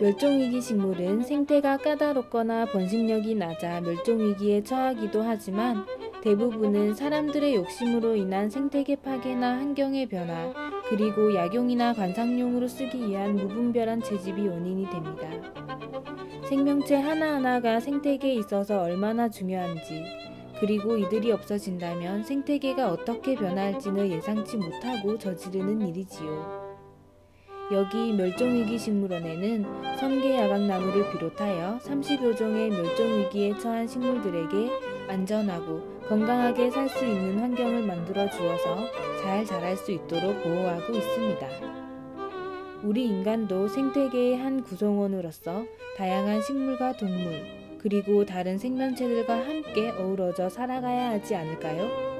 멸종위기 식물은 생태가 까다롭거나 번식력이 낮아 멸종위기에 처하기도 하지만 대부분은 사람들의 욕심으로 인한 생태계 파괴나 환경의 변화, 그리고 약용이나 관상용으로 쓰기 위한 무분별한 채집이 원인이 됩니다. 생명체 하나하나가 생태계에 있어서 얼마나 중요한지, 그리고 이들이 없어진다면 생태계가 어떻게 변할지는 예상치 못하고 저지르는 일이지요. 여기 멸종위기 식물원에는 섬계 야광나무를 비롯하여 30여 종의 멸종위기에 처한 식물들에게 안전하고 건강하게 살 수 있는 환경을 만들어 주어서 잘 자랄 수 있도록 보호하고 있습니다. 우리 인간도 생태계의 한 구성원으로서 다양한 식물과 동물, 그리고 다른 생명체들과 함께 어우러져 살아가야 하지 않을까요?